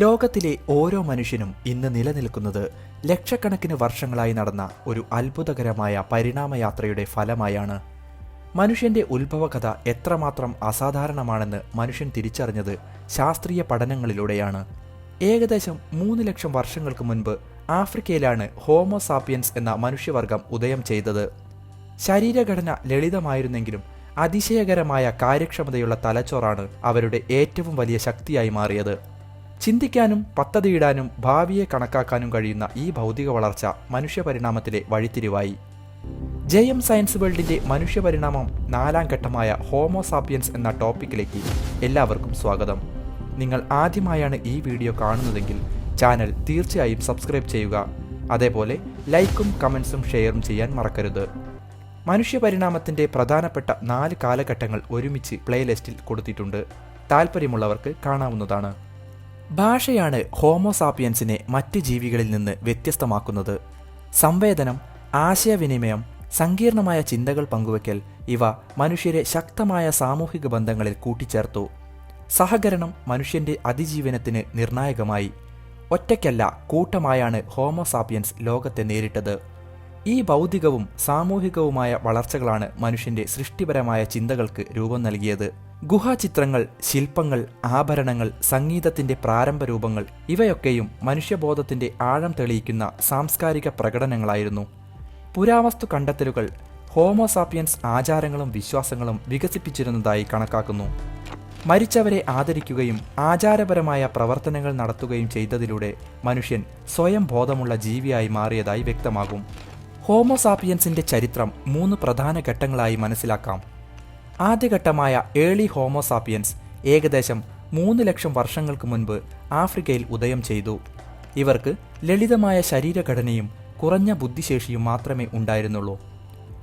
ലോകത്തിലെ ഓരോ മനുഷ്യനും ഇന്ന് നിലനിൽക്കുന്നത് ലക്ഷക്കണക്കിന് വർഷങ്ങളായി നടന്ന ഒരു അത്ഭുതകരമായ പരിണാമയാത്രയുടെ ഫലമായാണ്. മനുഷ്യന്റെ ഉത്ഭവകഥ എത്രമാത്രം അസാധാരണമാണെന്ന് മനുഷ്യൻ തിരിച്ചറിഞ്ഞത് ശാസ്ത്രീയ പഠനങ്ങളിലൂടെയാണ്. ഏകദേശം മൂന്ന് ലക്ഷം വർഷങ്ങൾക്ക് മുൻപ് ആഫ്രിക്കയിലാണ് ഹോമോസാപ്പിയൻസ് എന്ന മനുഷ്യവർഗം ഉദയം ചെയ്തത്. ശരീരഘടന ലളിതമായിരുന്നെങ്കിലും അതിശയകരമായ കാര്യക്ഷമതയുള്ള തലച്ചോറാണ് അവരുടെ ഏറ്റവും വലിയ ശക്തിയായി മാറിയത്. ചിന്തിക്കാനും പദ്ധതിയിടാനും ഭാവിയെ കണക്കാക്കാനും കഴിയുന്ന ഈ ഭൗതിക വളർച്ച മനുഷ്യപരിണാമത്തിലെ വഴിത്തിരിവായി. ജെ എം സയൻസ് വേൾഡിന്റെ മനുഷ്യപരിണാമം നാലാം ഘട്ടമായ ഹോമോസാപ്പിയൻസ് എന്ന ടോപ്പിക്കിലേക്ക് എല്ലാവർക്കും സ്വാഗതം. നിങ്ങൾ ആദ്യമായാണ് ഈ വീഡിയോ കാണുന്നതെങ്കിൽ ചാനൽ തീർച്ചയായും സബ്സ്ക്രൈബ് ചെയ്യുക. അതേപോലെ ലൈക്കും കമൻസും ഷെയറും ചെയ്യാൻ മറക്കരുത്. മനുഷ്യപരിണാമത്തിന്റെ പ്രധാനപ്പെട്ട നാല് കാലഘട്ടങ്ങൾ ഒരുമിച്ച് പ്ലേലിസ്റ്റിൽ കൊടുത്തിട്ടുണ്ട്. താല്പര്യമുള്ളവർക്ക് കാണാവുന്നതാണ്. ഭാഷയാണ് ഹോമോസാപ്പിയൻസിനെ മറ്റ് ജീവികളിൽ നിന്ന് വ്യത്യസ്തമാക്കുന്നത്. സംവേദനം ആശയവിനിമയം സങ്കീർണമായ ചിന്തകൾ പങ്കുവയ്ക്കൽ ഇവ മനുഷ്യരെ ശക്തമായ സാമൂഹിക ബന്ധങ്ങളിൽ കൂട്ടിച്ചേർത്തു. സഹകരണം മനുഷ്യന്റെ അതിജീവനത്തിന് നിർണായകമായി. ഒറ്റയ്ക്കല്ല കൂട്ടമായാണ് ഹോമോസാപ്പിയൻസ് ലോകത്തെ നേരിട്ടത്. ഈ ഭൗതികവും സാമൂഹികവുമായ വളർച്ചകളാണ് മനുഷ്യന്റെ സൃഷ്ടിപരമായ ചിന്തകൾക്ക് രൂപം നൽകിയത്. ഗുഹാചിത്രങ്ങൾ ശില്പങ്ങൾ ആഭരണങ്ങൾ സംഗീതത്തിന്റെ പ്രാരംഭ രൂപങ്ങൾ ഇവയൊക്കെയും മനുഷ്യബോധത്തിന്റെ ആഴം തെളിയിക്കുന്ന സാംസ്കാരിക പ്രകടനങ്ങളായിരുന്നു. പുരാവസ്തു കണ്ടെത്തലുകൾ ഹോമോസാപ്പിയൻസ് ആചാരങ്ങളും വിശ്വാസങ്ങളും വികസിപ്പിച്ചിരുന്നതായി കണക്കാക്കുന്നു. മരിച്ചവരെ ആദരിക്കുകയും ആചാരപരമായ പ്രവർത്തനങ്ങൾ നടത്തുകയും ചെയ്തതിലൂടെ മനുഷ്യൻ സ്വയം ബോധമുള്ള ജീവിയായി മാറിയതായി വ്യക്തമാകും. ഹോമോസാപ്പിയൻസിന്റെ ചരിത്രം മൂന്ന് പ്രധാന ഘട്ടങ്ങളായി മനസ്സിലാക്കാം. ആദ്യഘട്ടമായ ഏളി ഹോമോസാപ്പിയൻസ് ഏകദേശം മൂന്ന് ലക്ഷം വർഷങ്ങൾക്ക് മുൻപ് ആഫ്രിക്കയിൽ ഉദയം ചെയ്തു. ഇവർക്ക് ലളിതമായ ശരീരഘടനയും കുറഞ്ഞ ബുദ്ധിശേഷിയും മാത്രമേ ഉണ്ടായിരുന്നുള്ളൂ.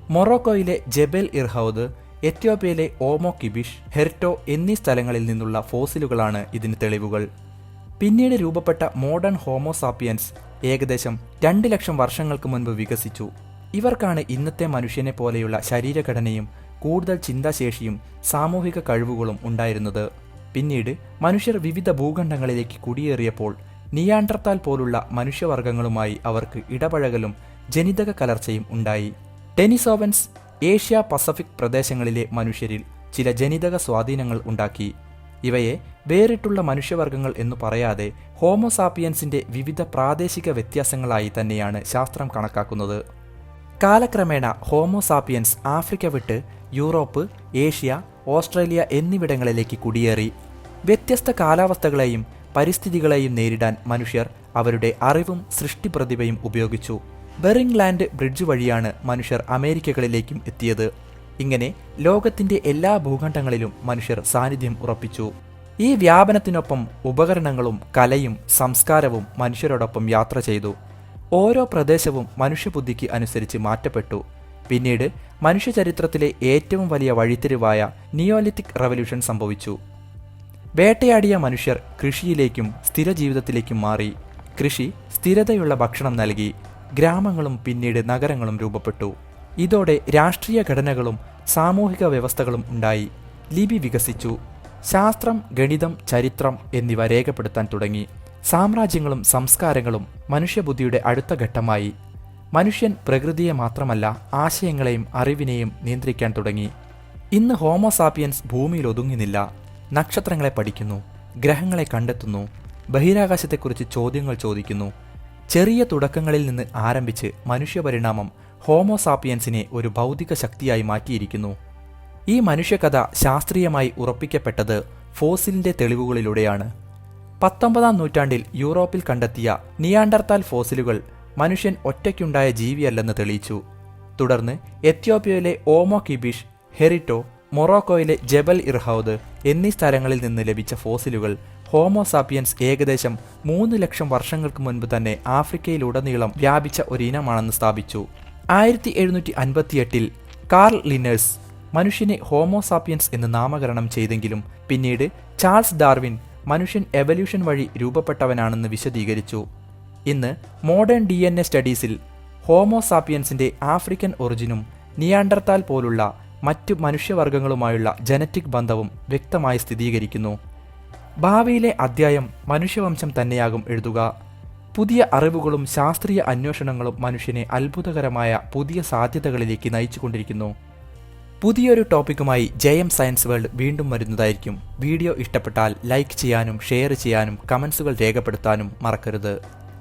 മൊറോക്കോയിലെ ജബൽ ഇർഹൌദ് എത്യോപ്യയിലെ ഓമോ കിബിഷ് ഹെർട്ടോ എന്നീ സ്ഥലങ്ങളിൽ നിന്നുള്ള ഫോസിലുകളാണ് ഇതിന് തെളിവുകൾ. പിന്നീട് രൂപപ്പെട്ട മോഡേൺ ഹോമോസാപ്പിയൻസ് ഏകദേശം രണ്ട് ലക്ഷം വർഷങ്ങൾക്ക് മുൻപ് വികസിച്ചു. ഇവർക്കാണ് ഇന്നത്തെ മനുഷ്യനെ പോലെയുള്ള ശരീരഘടനയും കൂടുതൽ ചിന്താശേഷിയും സാമൂഹിക കഴിവുകളും ഉണ്ടായിരുന്നത്. പിന്നീട് മനുഷ്യർ വിവിധ ഭൂഖണ്ഡങ്ങളിലേക്ക് കുടിയേറിയപ്പോൾ നിയാണ്ടർത്താൽ പോലുള്ള മനുഷ്യവർഗങ്ങളുമായി അവർക്ക് ഇടപഴകലും ജനിതക കലർച്ചയും ഉണ്ടായി. ടെനിസോവൻസ് ഏഷ്യ പസഫിക് പ്രദേശങ്ങളിലെ മനുഷ്യരിൽ ചില ജനിതക സ്വാധീനങ്ങൾ ഉണ്ടാക്കി. ഇവയെ വേറിട്ടുള്ള മനുഷ്യവർഗങ്ങൾ എന്നു പറയാതെ ഹോമോസാപ്പിയൻസിന്റെ വിവിധ പ്രാദേശിക വ്യത്യാസങ്ങളായി തന്നെയാണ് ശാസ്ത്രം കണക്കാക്കുന്നത്. കാലക്രമേണ ഹോമോസാപ്പിയൻസ് ആഫ്രിക്ക വിട്ട് യൂറോപ്പ് ഏഷ്യ ഓസ്ട്രേലിയ എന്നിവിടങ്ങളിലേക്ക് കുടിയേറി. വ്യത്യസ്ത കാലാവസ്ഥകളെയും പരിസ്ഥിതികളെയും നേരിടാൻ മനുഷ്യർ അവരുടെ അറിവും സൃഷ്ടിപ്രതിഭയും ഉപയോഗിച്ചു. ബെറിംഗ് ലാൻഡ് ബ്രിഡ്ജ് വഴിയാണ് മനുഷ്യർ അമേരിക്കകളിലേക്കും എത്തിയത്. ഇങ്ങനെ ലോകത്തിന്റെ എല്ലാ ഭൂഖണ്ഡങ്ങളിലും മനുഷ്യർ സാന്നിധ്യം ഉറപ്പിച്ചു. ഈ വ്യാപനത്തിനൊപ്പം ഉപകരണങ്ങളും കലയും സംസ്കാരവും മനുഷ്യരോടൊപ്പം യാത്ര ചെയ്തു. ഓരോ പ്രദേശവും മനുഷ്യബുദ്ധിക്ക് അനുസരിച്ച് മാറ്റപ്പെട്ടു. പിന്നീട് മനുഷ്യചരിത്രത്തിലെ ഏറ്റവും വലിയ വഴിത്തിരിവായ നിയോലിത്തിക് റവല്യൂഷൻ സംഭവിച്ചു. വേട്ടയാടിയ മനുഷ്യർ കൃഷിയിലേക്കും സ്ഥിര ജീവിതത്തിലേക്കും മാറി. കൃഷി സ്ഥിരതയുള്ള ഭക്ഷണം നൽകി. ഗ്രാമങ്ങളും പിന്നീട് നഗരങ്ങളും രൂപപ്പെട്ടു. ഇതോടെ രാഷ്ട്രീയ ഘടനകളും സാമൂഹിക വ്യവസ്ഥകളും ഉണ്ടായി. ലിപി വികസിച്ചു. ശാസ്ത്രം ഗണിതം ചരിത്രം എന്നിവ രേഖപ്പെടുത്താൻ തുടങ്ങി. സാമ്രാജ്യങ്ങളും സംസ്കാരങ്ങളും മനുഷ്യബുദ്ധിയുടെ അടുത്ത ഘട്ടമായി. മനുഷ്യൻ പ്രകൃതിയെ മാത്രമല്ല ആശയങ്ങളെയും അറിവിനെയും നിയന്ത്രിക്കാൻ തുടങ്ങി. ഇന്ന് ഹോമോസാപ്പിയൻസ് ഭൂമിയിൽ ഒതുങ്ങുന്നില്ല നക്ഷത്രങ്ങളെ പഠിക്കുന്നു ഗ്രഹങ്ങളെ കണ്ടെത്തുന്നു ബഹിരാകാശത്തെക്കുറിച്ച് ചോദ്യങ്ങൾ ചോദിക്കുന്നു. ചെറിയ തുടക്കങ്ങളിൽ നിന്ന് ആരംഭിച്ച് മനുഷ്യപരിണാമം ഹോമോസാപ്പിയൻസിനെ ഒരു ഭൗതിക ശക്തിയായി മാറ്റിയിരിക്കുന്നു. ഈ മനുഷ്യകഥ ശാസ്ത്രീയമായി ഉറപ്പിക്കപ്പെട്ടത് ഫോസിലിന്റെ തെളിവുകളിലൂടെയാണ്. പത്തൊമ്പതാം നൂറ്റാണ്ടിൽ യൂറോപ്പിൽ കണ്ടെത്തിയ നിയാണ്ടർത്താൽ ഫോസിലുകൾ മനുഷ്യൻ ഒറ്റയ്ക്കുണ്ടായ ജീവിയല്ലെന്ന് തെളിയിച്ചു. തുടർന്ന് എത്യോപ്യയിലെ ഓമോ കിബിഷ് ഹെറിറ്റോ മൊറോക്കോയിലെ ജബൽ ഇർഹൌദ് എന്നീ സ്ഥലങ്ങളിൽ നിന്ന് ലഭിച്ച ഫോസിലുകൾ ഹോമോസാപ്പിയൻസ് ഏകദേശം മൂന്ന് ലക്ഷം വർഷങ്ങൾക്ക് മുൻപ് തന്നെ ആഫ്രിക്കയിലുടനീളം വ്യാപിച്ച ഒരു ഇനമാണെന്ന് സ്ഥാപിച്ചു. ആയിരത്തി എഴുന്നൂറ്റി അൻപത്തിയെട്ടിൽ കാർൽ ലിനേഴ്സ് മനുഷ്യനെ ഹോമോസാപ്പിയൻസ് എന്ന് നാമകരണം ചെയ്തെങ്കിലും പിന്നീട് ചാൾസ് ഡാർവിൻ മനുഷ്യൻ എവല്യൂഷൻ വഴി രൂപപ്പെട്ടവനാണെന്ന് വിശദീകരിച്ചു. ഇന്ന് മോഡേൺ ഡി എൻ എ സ്റ്റഡീസിൽ ഹോമോസാപ്പിയൻസിന്റെ ആഫ്രിക്കൻ ഒറിജിനും നിയാണ്ടർത്താൽ പോലുള്ള മറ്റു മനുഷ്യവർഗങ്ങളുമായുള്ള ജനറ്റിക് ബന്ധവും വ്യക്തമായി സ്ഥിരീകരിക്കുന്നു. ഭാവിയിലെ അധ്യായം മനുഷ്യവംശം തന്നെയാകും എഴുതുക. പുതിയ അറിവുകളും ശാസ്ത്രീയ അന്വേഷണങ്ങളും മനുഷ്യനെ അത്ഭുതകരമായ പുതിയ സാധ്യതകളിലേക്ക് നയിച്ചുകൊണ്ടിരിക്കുന്നു. പുതിയൊരു ടോപ്പിക്കുമായി ജയം സയൻസ് വേൾഡ് വീണ്ടും വരുന്നതായിരിക്കും. വീഡിയോ ഇഷ്ടപ്പെട്ടാൽ ലൈക്ക് ചെയ്യാനും ഷെയർ ചെയ്യാനും കമൻസുകൾ രേഖപ്പെടുത്താനും മറക്കരുത്.